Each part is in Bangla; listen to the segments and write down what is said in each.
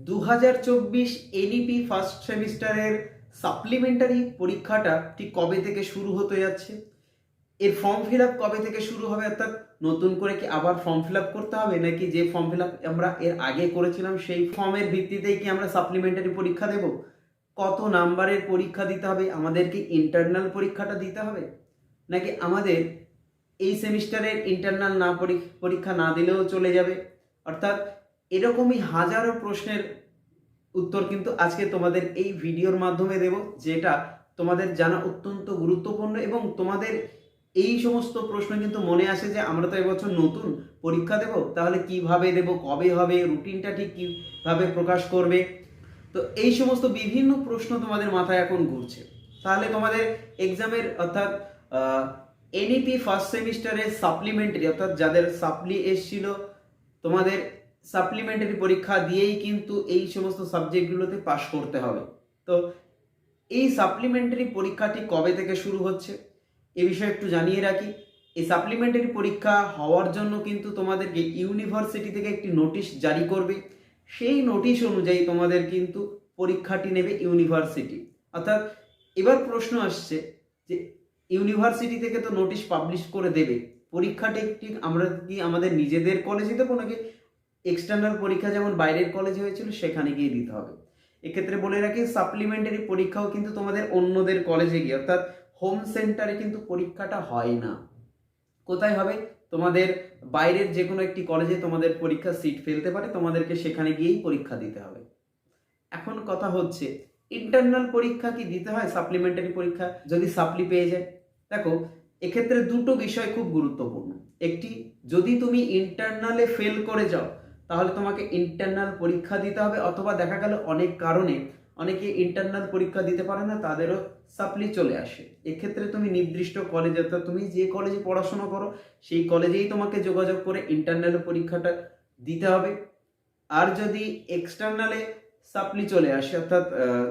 দু হাজার চব্বিশ এনইপি ফার্স্ট সেমিস্টারের সাপ্লিমেন্টারি পরীক্ষাটা ঠিক কবে থেকে শুরু হতে যাচ্ছে? এর ফর্ম ফিল আপ কবে থেকে শুরু হবে? অর্থাৎ নতুন করে কি আবার ফর্ম ফিল আপ করতে হবে? নাকি যে ফর্ম ফিল আপ আমরা এর আগে করেছিলাম, সেই ফর্মের ভিত্তিতেই কি আমরা সাপ্লিমেন্টারি পরীক্ষা দেব? কত নাম্বারের পরীক্ষা দিতে হবে? আমাদেরকে ইন্টারনাল পরীক্ষাটা দিতে হবে? নাকি আমাদের এই সেমিস্টারের ইন্টারনাল না পরী- পরীক্ষা না দিলেও চলে যাবে? অর্থাৎ এরকমই হাজারো প্রশ্নের উত্তর কিন্তু আজকে তোমাদের এই ভিডিওর মাধ্যমে দেব, যেটা তোমাদের জানা অত্যন্ত গুরুত্বপূর্ণ এবং তোমাদের এই সমস্ত প্রশ্ন কিন্তু মনে আসে যে আমরা তো এবছর নতুন পরীক্ষা দেব, তাহলে কীভাবে দেব, কবে হবে রুটিনটা ঠিক কীভাবে প্রকাশ করবে? তো এই সমস্ত বিভিন্ন প্রশ্ন তোমাদের মাথায় এখন ঘুরছে। তাহলে তোমাদের এক্সামের অর্থাৎ এনইপি ফার্স্ট সেমিস্টারের সাপ্লিমেন্টারি অর্থাৎ যাদের সাপ্লি এসছিল, তোমাদের সাপ্লিমেন্টারি পরীক্ষা দিয়েই কিন্তু এই সমস্ত সাবজেক্টগুলোতে পাশ করতে হবে। তো এই সাপ্লিমেন্টারি পরীক্ষাটি কবে থেকে শুরু হচ্ছে? এ বিষয়ে একটু জানিয়ে রাখি। এই সাপ্লিমেন্টারি পরীক্ষা হওয়ার জন্য কিন্তু তোমাদেরকে ইউনিভার্সিটি থেকে একটি নোটিশ জারি করবে। সেই নোটিশ অনুযায়ী তোমাদের কিন্তু পরীক্ষাটি নেবে ইউনিভার্সিটি অর্থাৎ এবার প্রশ্ন আসছে যে ইউনিভার্সিটি থেকে তো নোটিশ পাবলিশ করে দেবে। পরীক্ষাটি ঠিক আমরা কি আমাদের নিজেদের কলেজে দেবো নাকি এক্সটার্নাল পরীক্ষা যেমন বাইরের কলেজে হয়েছিল, সেখানে গিয়ে দিতে হবে। এক্ষেত্রে বলে রাখি সাপ্লিমেন্টারি পরীক্ষাও কিন্তু তোমাদের অন্যদের কলেজে গিয়ে, অর্থাৎ হোম সেন্টারে কিন্তু পরীক্ষাটা হয় না। কোথায় হবে? তোমাদের বাইরের যে কোনো একটি কলেজে তোমাদের পরীক্ষা সিট ফেলতে পারে, তোমাদেরকে সেখানে গিয়েই পরীক্ষা দিতে হবে। এখন কথা হচ্ছে ইন্টারনাল পরীক্ষা কি দিতে হয়? সাপ্লিমেন্টারি পরীক্ষা যদি সাপ্লি পেয়ে যায়। দেখো, এক্ষেত্রে দুটো বিষয় খুব গুরুত্বপূর্ণ। একটি, যদি তুমি ইন্টারনালে ফেল করে যাও তাহলে তোমাকে ইন্টারনাল পরীক্ষা দিতে হবে, অথবা দেখা গেল অনেক কারণে অনেকে ইন্টারনাল পরীক্ষা দিতে পারে না, তাদেরও সাপ্লি চলে আসে। এক্ষেত্রে তুমি নির্দিষ্ট কলেজে অর্থাৎ তুমি যে কলেজে পড়াশোনা করো, সেই কলেজেই তোমাকে যোগাযোগ করে ইন্টারনাল পরীক্ষাটা দিতে হবে। আর যদি এক্সটার্নালে সাপ্লি চলে আসে, অর্থাৎ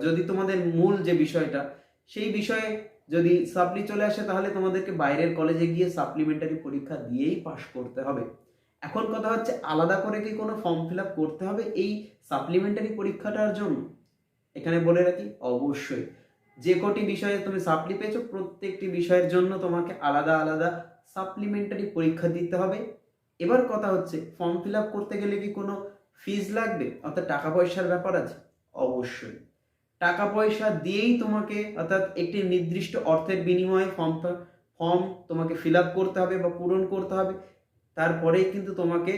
যদি তোমাদের মূল যে বিষয়টা, সেই বিষয়ে যদি সাপ্লি চলে আসে, তাহলে তোমাদেরকে বাইরের কলেজে গিয়ে সাপ্লিমেন্টারি পরীক্ষা দিয়েই পাশ করতে হবে। এখন কথা হচ্ছে, আলাদা করে কি কোনো ফর্ম ফিল করতে হবে এই সাপ্লিমেন্টারি পরীক্ষাটার জন্য? এখানে বলে রাখি, অবশ্যই। যে কটি বিষয়ে তুমি সাপ্লি পেয়েছ, প্রত্যেকটি বিষয়ের জন্য তোমাকে আলাদা আলাদা সাপ্লিমেন্টারি পরীক্ষা দিতে হবে। এবার কথা হচ্ছে ফর্ম ফিল করতে গেলে কি কোনো ফিজ লাগবে? অর্থাৎ টাকা পয়সার ব্যাপার আছে? অবশ্যই। টাকা পয়সা দিয়েই তোমাকে, অর্থাৎ একটি নির্দিষ্ট অর্থের বিনিময়ে ফর্ম ফর্ম তোমাকে ফিল করতে হবে বা পূরণ করতে হবে। তারপরেই কিন্তু তোমাকে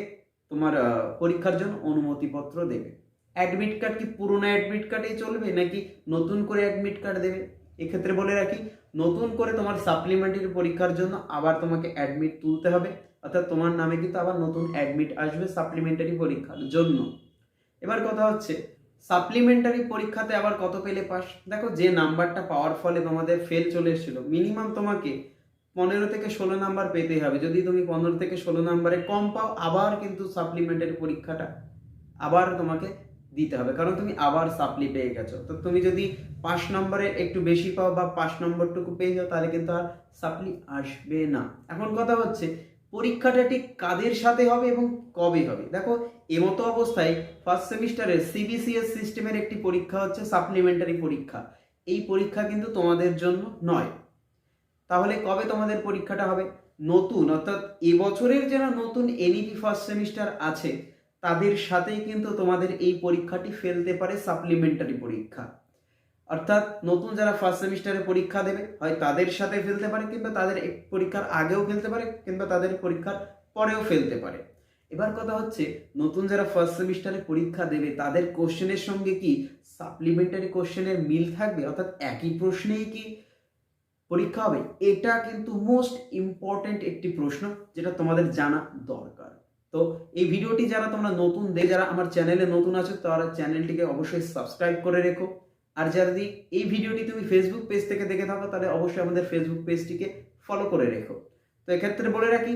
তোমার পরীক্ষার জন্য অনুমতিপত্র দেবে। অ্যাডমিট কার্ড কি পুরোনো অ্যাডমিট কার্ডেই চলবে নাকি নতুন করে অ্যাডমিট কার্ড দেবে? এক্ষেত্রে বলে রাখি, নতুন করে তোমার সাপ্লিমেন্টারি পরীক্ষার জন্য আবার তোমাকে অ্যাডমিট তুলতে হবে। অর্থাৎ তোমার নামে কিন্তু আবার নতুন অ্যাডমিট আসবে সাপ্লিমেন্টারি পরীক্ষার জন্য। এবার কথা হচ্ছে সাপ্লিমেন্টারি পরীক্ষাতে আবার কত পেলে পাস দেখো, যে নাম্বারটা পাওয়ার ফলে তোমাদের ফেল চলে এসেছিল। মিনিমাম তোমাকে পনেরো থেকে ষোলো নাম্বার পেতেই হবে। যদি তুমি পনেরো থেকে ষোলো নাম্বারে কম পাও, আবার কিন্তু সাপ্লিমেন্টারি পরীক্ষাটা আবার তোমাকে দিতে হবে। কারণ তুমি আবার সাপ্লি পেয়ে গেছো। তো তুমি যদি পাঁচ নম্বরে একটু বেশি পাও বা পাঁচ নম্বরটুকু পেয়ে যাও, তাহলে কিন্তু আর সাপ্লি আসবে না। এখন কথা হচ্ছে, পরীক্ষাটা ঠিক কাদের সাথে হবে এবং কবে হবে? দেখো, এমতো অবস্থায় ফার্স্ট সেমিস্টারের সিবিসিএস সিস্টেমের একটি পরীক্ষা হচ্ছে সাপ্লিমেন্টারি পরীক্ষা। এই পরীক্ষা কিন্তু তোমাদের জন্য নয়। তাহলে কবে তোমাদের পরীক্ষাটা হবে? নতুন, অর্থাৎ এবছরের যারা নতুন এনইপি ফার্স্ট সেমিস্টার আছে, তাদের সাথেই কিন্তু তোমাদের এই পরীক্ষাটি ফেলতে পারে সাপ্লিমেন্টারি পরীক্ষা। অর্থাৎ নতুন যারা ফার্স্ট সেমিস্টারে পরীক্ষা দেবে, হয় তাদের সাথে ফেলতে পারে, কিংবা তাদের পরীক্ষার আগেও ফেলতে পারে, কিংবা তাদের পরীক্ষার পরেও ফেলতে পারে। এবার কথা হচ্ছে, নতুন যারা ফার্স্ট সেমিস্টারে পরীক্ষা দেবে, তাদের কোশ্চেনের সঙ্গে কি সাপ্লিমেন্টারি কোশ্চেনের মিল থাকবে? অর্থাৎ একই প্রশ্নেই কি পরীক্ষা হবে। এটা কিন্তু মোস্ট ইম্পর্টেন্ট একটি প্রশ্ন যেটা তোমাদের জানা দরকার। তো এই ভিডিওটি যারা তোমরা নতুন, দে যারা আমার চ্যানেলে নতুন আছো, তারা চ্যানেলটিকে অবশ্যই সাবস্ক্রাইব করে রেখো। আর যদি এই ভিডিওটি তুমি ফেসবুক পেজ থেকে দেখে থাকো, তাহলে অবশ্যই আমাদের ফেসবুক পেজটিকে ফলো করে রেখো। তো এক্ষেত্রে বলে রাখি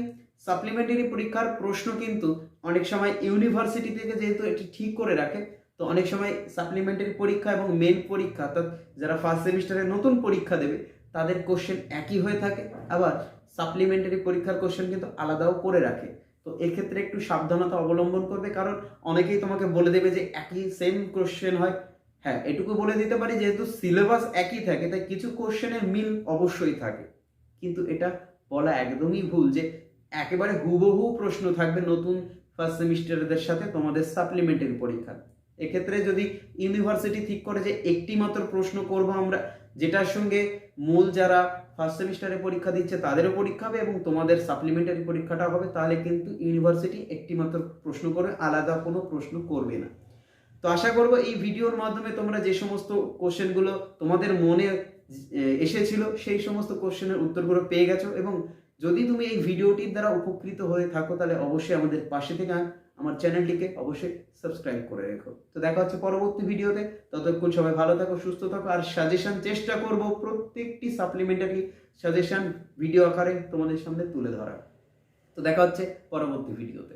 সাপ্লিমেন্টারি পরীক্ষার প্রশ্ন কিন্তু অনেক সময় ইউনিভার্সিটি থেকে যেহেতু এটি ঠিক করে রাখে, তো অনেক সময় সাপ্লিমেন্টারি পরীক্ষা এবং মেন পরীক্ষা, অর্থাৎ যারা ফার্স্ট সেমিস্টারে নতুন পরীক্ষা দেবে তাদের কোশ্চেন একই হয়ে থাকে, আবার সাপ্লিমেন্টারি পরীক্ষার কোশ্চেন কিন্তু আলাদাও করে রাখে। তো এক্ষেত্রে একটু সাবধানতা অবলম্বন করবে, কারণ অনেকেই তোমাকে বলে দেবে যে একই সেম কোশ্চেন হয়। হ্যাঁ এটুকু বলে দিতে পারি, যেহেতু সিলেবাস একই থাকে, তাই কিছু কোশ্চেনের মিল অবশ্যই থাকে। কিন্তু এটা বলা একদমই ভুল যে একেবারে হুবহু প্রশ্ন থাকবে নতুন ফার্স্ট সেমিস্টারদের সাথে তোমাদের সাপ্লিমেন্টারি পরীক্ষা। এক্ষেত্রে যদি ইউনিভার্সিটি ঠিক করে যে একটি মাত্র প্রশ্ন করব আমরা, যেটার সঙ্গে মূল যারা ফার্স্ট সেমিস্টারে পরীক্ষা দিচ্ছে তাদেরও পরীক্ষা হবে এবং তোমাদের সাপ্লিমেন্টারি পরীক্ষাটা হবে, তাহলে কিন্তু ইউনিভার্সিটি একটি মাত্র প্রশ্ন করবে আলাদা কোনো প্রশ্ন করবে না। তো আশা করব এই ভিডিওর মাধ্যমে তোমরা যে সমস্ত কোশ্চেনগুলো তোমাদের মনে এসেছিল, সেই সমস্ত কোশ্চেনের উত্তরগুলো পেয়ে গেছো এবং যদি তুমি এই ভিডিওটির দ্বারা উপকৃত হয়ে থাকো, তাহলে অবশ্যই আমাদের পাশে থেকে আমার চ্যানেলটিকে অবশ্যই সাবস্ক্রাইব করে রেখো। তো দেখা হচ্ছে পরবর্তী ভিডিওতে। ততক্ষণ সবাই ভালো থাকো, সুস্থ থাকো, আর সাজেশন চেষ্টা করব প্রত্যেকটি সাপ্লিমেন্টারি সাজেশন ভিডিও আকারে তোমাদের সামনে তুলে ধরার। তো দেখা হচ্ছে পরবর্তী ভিডিওতে।